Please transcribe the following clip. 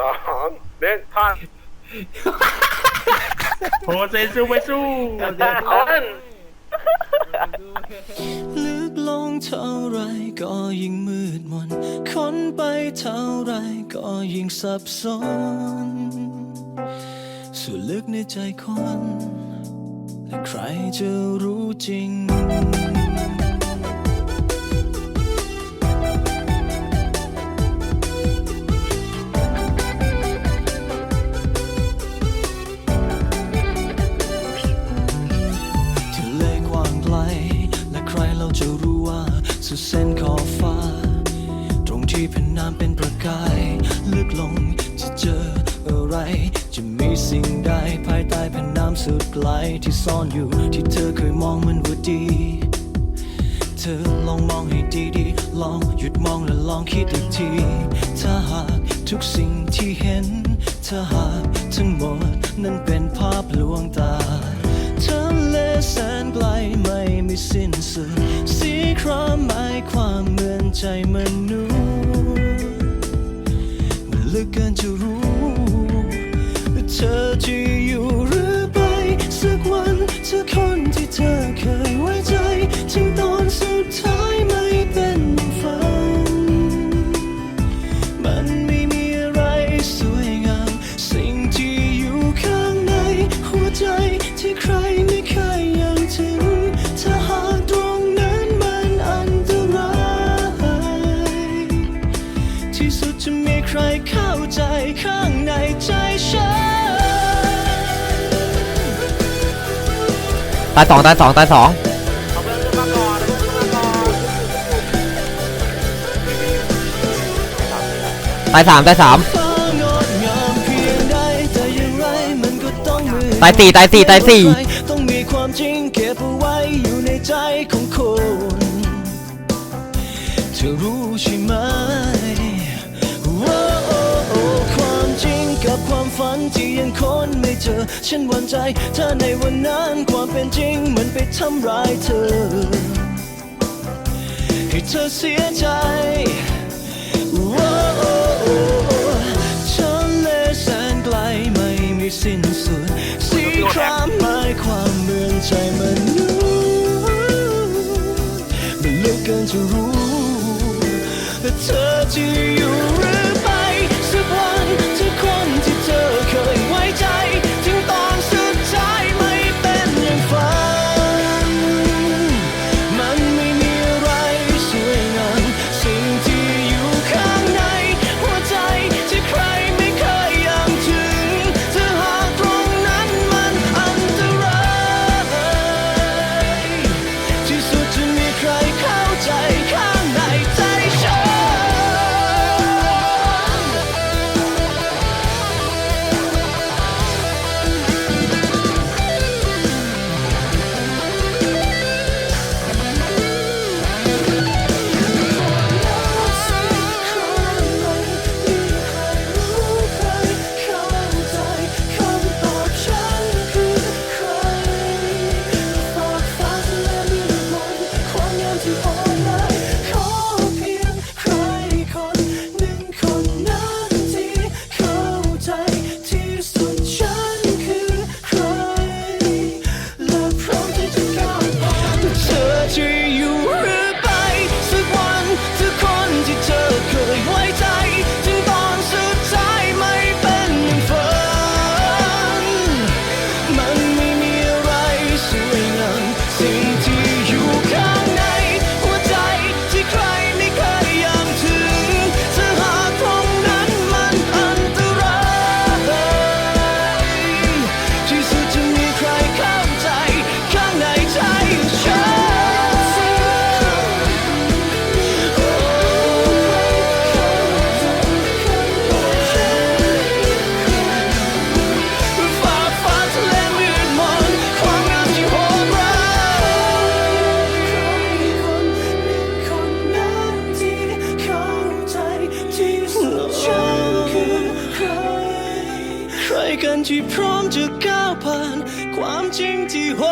สองหนึ่งท่อนโฮเซซูไปสู้ท่อนลึกลงเท่าไรก็ยิ่งมืดมนค้นไปเท่าไรก็ยิ่งสับสนส่วนลึกในใจคนและใครจะรู้จริง สุดเส้นขอบฟ้า ตรงที่เป็นน้ำเป็นประกายลึกลงจะเจออะไร จะมีสิ่งใดภายใต้แผ่นน้ำสุดไกลที่ซ่อนอยู่ที่เธอเคยมองมันว่าดี เธอลองมองให้ดีๆ ลองหยุดมองและลองคิดอีกที ถ้าหากทุกสิ่งที่เห็น ถ้าหากทั้งหมดนั้นเป็นภาพลวงตาทะเลแสนไกลไม่มีสิ้นสุด ครามหมายความเหมือนใจมนุษย์มันลึกเกินจะรู้ เธอจะอยู่หรือไป สักวันเธอคน ที่สุดจะมีใครเข้าใจข้างในใจฉัน ตายสองตายสองตายสองเอาเพื่อนขึ้นมาก่อนเอาเพื่อนขึ้นมาก่อนตายสามตายสามฟ้างดงามเพียงใดแต่อย่างไรมันก็ต้องมือตายสี่ตายสี่ตายสี่ต้องมีความจริงเก็บเอาไว้อยู่ในใจของคนเธอรู้ใช่ไหม ความฝันที่ยังค้นไม่เจอ ฉันหวั่นใจ ถ้าในวันนั้นความเป็นจริงมันไปทำร้ายเธอ ให้เธอเสียใจว้าวทะเลแสนไกลไม่มีสิ้นสุดสีครามหมายความเมือนใจมันุษย์มันเลึกเกินจะรู้เธอจะอยู่ กันที่พร้อมจะก้าวผ่าน ความจริงที่โห